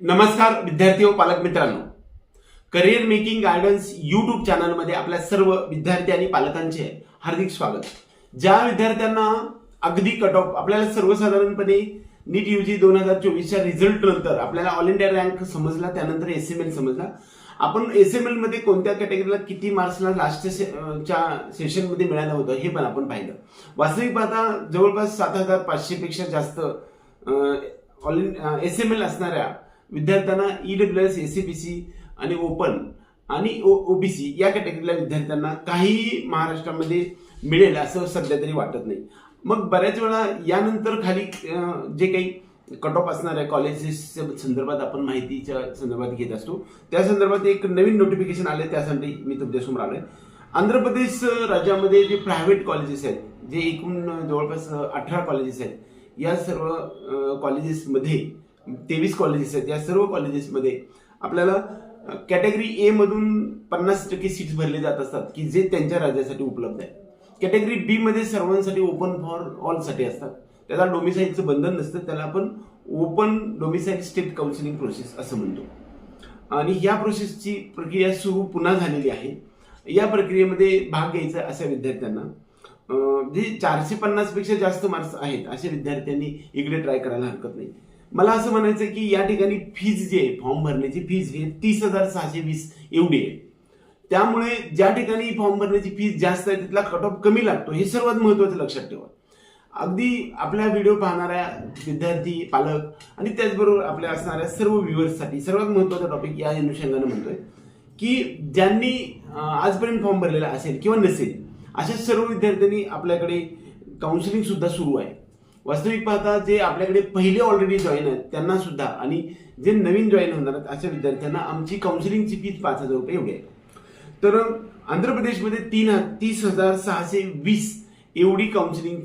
नमस्कार विद्यार्थी व पालक मित्रांनो. करिअर मेकिंग गायडन्स युट्यूब चॅनलमध्ये आपल्या सर्व विद्यार्थी आणि पालकांचे हार्दिक स्वागत. ज्या विद्यार्थ्यांना अगदी कट ऑफ आपल्याला सर्वसाधारणपणे नीट यू जी दोन हजार चोवीसच्या रिझल्ट नंतर आपल्याला ऑल इंडिया रँक समजला त्यानंतर एस एम एल समजला. आपण एस एम एलमध्ये कोणत्या कॅटेगरीला किती मार्क्सला लास्ट च्या सेशनमध्ये मिळालं होतं हे पण आपण पाहिलं. वास्तविक पाहता जवळपास सात हजार पाचशे पेक्षा जास्त ऑल एस एम एल असणाऱ्या विद्यार्थ्यांना ई डब्ल्यू एस सी आणि ओपन आणि ओबीसी या कॅटेगरीला विद्यार्थ्यांना काहीही महाराष्ट्रामध्ये मिळेल असं सध्या तरी वाटत नाही. मग बऱ्याच वेळा यानंतर खाली जे काही कट ऑफ असणाऱ्या कॉलेजेसच्या संदर्भात आपण माहितीच्या संदर्भात घेत असतो. त्या संदर्भात एक नवीन नोटिफिकेशन आले त्यासाठी मी तुमच्यासमोर आलोय. आंध्र प्रदेश राज्यामध्ये जे प्रायव्हेट कॉलेजेस आहेत जे एकूण जवळपास अठरा कॉलेजेस आहेत या सर्व कॉलेजेसमध्ये तेवीस कॉलेजेस आहेत. या सर्व कॉलेजेसमध्ये आपल्याला कॅटेगरी ए मधून पन्नास टक्के सीट्स भरले जात असतात की जे त्यांच्या राज्यासाठी उपलब्ध आहे कॅटेगरी बी मध्ये सर्वांसाठी ओपन फॉर ऑलसाठी असतात. त्याला डोमिसाईलचं बंधन नसतं त्याला आपण open domicile state counselling process असं म्हणतो. आणि या प्रोसेसची प्रक्रिया सुरू पुन्हा झालेली आहे. या प्रक्रियेमध्ये भाग घ्यायचा अशा विद्यार्थ्यांना. जे चारशे पन्नासपेक्षा जास्त मार्क्स आहेत अशा विद्यार्थ्यांनी इकडे ट्राय करायला हरकत नाही. मला असं म्हणायचं आहे की या ठिकाणी फीज जी आहे फॉर्म भरण्याची फीज ही तीस हजार सहाशे वीस एवढी आहे. त्यामुळे ज्या ठिकाणी फॉर्म भरण्याची फीज जास्त आहे तिथला कट ऑफ कमी लागतो हे सर्वात महत्वाचं लक्षात ठेवा. अगदी आपल्या व्हिडिओ पाहणाऱ्या विद्यार्थी पालक आणि त्याचबरोबर आपल्या असणाऱ्या सर्व व्ह्युअर्ससाठी सर्वात महत्त्वाचा टॉपिक या अनुषंगाने म्हणतोय की ज्यांनी आजपर्यंत फॉर्म भरलेला असेल किंवा नसेल अशा सर्व विद्यार्थ्यांनी आपल्याकडे काउन्सिलिंग सुद्धा सुरू आहे. वास्तविक पाहता जे आपल्याकडे पहिले ऑलरेडी जॉईन आहेत त्यांना सुद्धा आणि जे नवीन जॉईन होणार आहेत अशा विद्यार्थ्यांना आमची काउन्सिलिंगची फीज पाच हजार रुपये एवढी आहे. तर आंध्र प्रदेशमध्ये तीन तीस हजार सहाशे वीस एवढी काउन्सिलिंग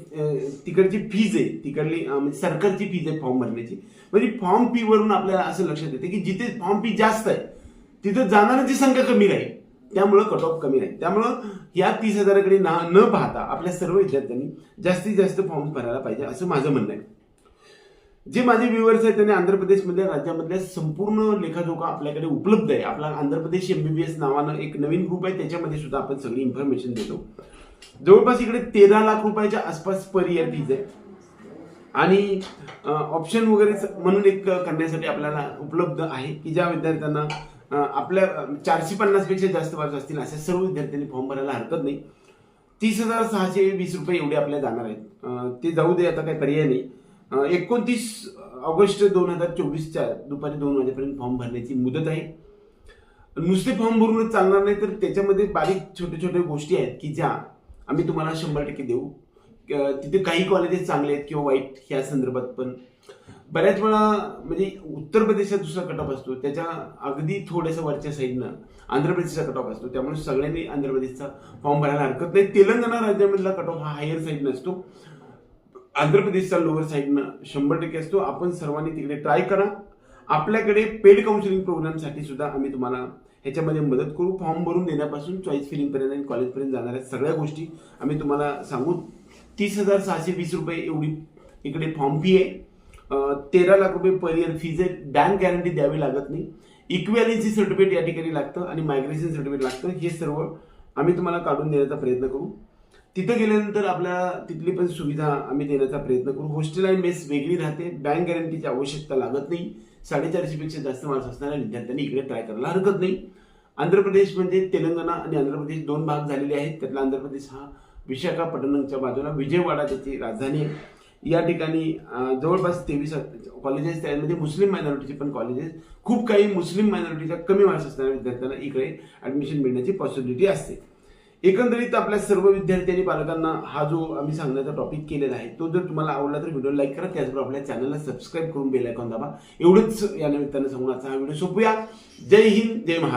तिकडची फीज आहे. तिकडली म्हणजे सरकारची फीज आहे फॉर्म भरण्याची. म्हणजे फॉर्म फी वरून आपल्याला असं लक्षात येते की जिथे फॉर्म फी जास्त आहे तिथं जाणाऱ्यांची संख्या कमी राहील. त्यामुळं कट ऑफ कमी आहे त्यामुळं या तीस हजाराकडे ना न पाहता आपल्या सर्व विद्यार्थ्यांनी जास्तीत जास्त फॉर्म भरायला पाहिजे असं माझं म्हणणं आहे. जे माझे व्ह्युअर्स आहेत त्यांनी आंध्र प्रदेशमधल्या राज्यामधल्या संपूर्ण लेखाजोखा आपल्याकडे उपलब्ध आहे. आपला आंध्र प्रदेश एमबीबीएस नावानं एक नवीन ग्रुप आहे त्याच्यामध्ये सुद्धा आपण सगळी इन्फॉर्मेशन देतो. जवळपास इकडे तेरा लाख रुपयाच्या आसपास पर इयर फीज आहे. आणि ऑप्शन वगैरे म्हणून एक करण्यासाठी आपल्याला उपलब्ध आहे की ज्या विद्यार्थ्यांना आपल्या चारशे पन्नासपेक्षा जास्त मार्क्स असतील अशा सर्व विद्यार्थ्यांनी फॉर्म भरायला हरकत नाही. तीस हजार सहाशे वीस रुपये एवढे आपल्या जाणार आहेत. ते जाऊ दे आता काही पर्याय नाही. एकोणतीस ऑगस्ट दोन हजार चोवीसच्या दुपारी दोन वाजेपर्यंत फॉर्म भरण्याची मुदत आहे. नुसते फॉर्म भरूनच चालणार नाही तर त्याच्यामध्ये बारीक छोटे छोटे गोष्टी आहेत की ज्या आम्ही तुम्हाला शंभर टक्के देऊ. तिथे काही कॉलेजेस चांगले आहेत किंवा वाईट ह्या संदर्भात पण बऱ्याच वेळा म्हणजे उत्तर प्रदेशात दुसरा कटॉप असतो. त्याच्या अगदी थोड्याशा वरच्या साईडनं आंध्र प्रदेशचा कटॉप असतो. त्यामुळे सगळ्यांनी आंध्र प्रदेशचा फॉर्म भरायला हरकत नाही. तेलंगणा राज्यामधला कट ऑफ हा हायर साईडनं असतो आंध्र प्रदेशचा लोअर साईडनं शंभर टक्के असतो. आपण सर्वांनी तिकडे ट्राय करा. आपल्याकडे पेड काउन्सिलिंग प्रोग्रामसाठी सुद्धा आम्ही तुम्हाला ह्याच्यामध्ये मदत करू. फॉर्म भरून देण्यापासून चॉईस फिलिंगपर्यंत आणि कॉलेजपर्यंत जाणाऱ्या सगळ्या गोष्टी आम्ही तुम्हाला सांगू. तीस हजार सहाशे वीस रुपये एवढी इकडे फॉर्म फी आहे. तेरा लाख रुपये पर इयर फीज आहे. बँक गॅरंटी द्यावी लागत नाही. इक्वॅलिन्सी सर्टिफिकेट या ठिकाणी लागतं आणि मायग्रेशन सर्टिफिकेट लागतं. हे सर्व आम्ही तुम्हाला काढून देण्याचा प्रयत्न करू. तिथं गेल्यानंतर आपल्याला तिथली पण सुविधा आम्ही देण्याचा प्रयत्न करू. हॉस्टेल आणि मेस वेगळी राहते. बँक गॅरंटीची आवश्यकता लागत नाही. साडेचारशेपेक्षा जास्त माणसं असणाऱ्या विद्यार्थ्यांनी इकडे ट्राय करायला हरकत नाही. आंध्र प्रदेश म्हणजे तेलंगणा आणि आंध्र प्रदेश दोन भाग झालेले आहेत. त्यातला आंध्र प्रदेश हा विशाखापट्टणमच्या बाजूला. विजयवाडा त्याची राजधानी आहे. या ठिकाणी जवळपास तेवीस कॉलेजेस म्हणजे त्यामध्ये मुस्लिम मायनॉरिटीचे पण कॉलेजेस खूप काही मुस्लिम मायनॉरिटीच्या कमी मार्क्स असणाऱ्या विद्यार्थ्यांना इकडे ऍडमिशन मिळण्याची पॉसिबिलिटी असते. एकंदरीत आपल्या सर्व विद्यार्थी आणि पालकांना हा जो आम्ही सांगण्याचा टॉपिक केलेला आहे तो जर तुम्हाला आवडला तर व्हिडिओ लाईक करा त्याचबरोबर आपल्या चॅनलला सबस्क्राईब करून बेल आयकॉन दाबा. एवढंच या निमित्तानं सांगून आजचा हा व्हिडिओ सोपूया. जय हिंद जय महा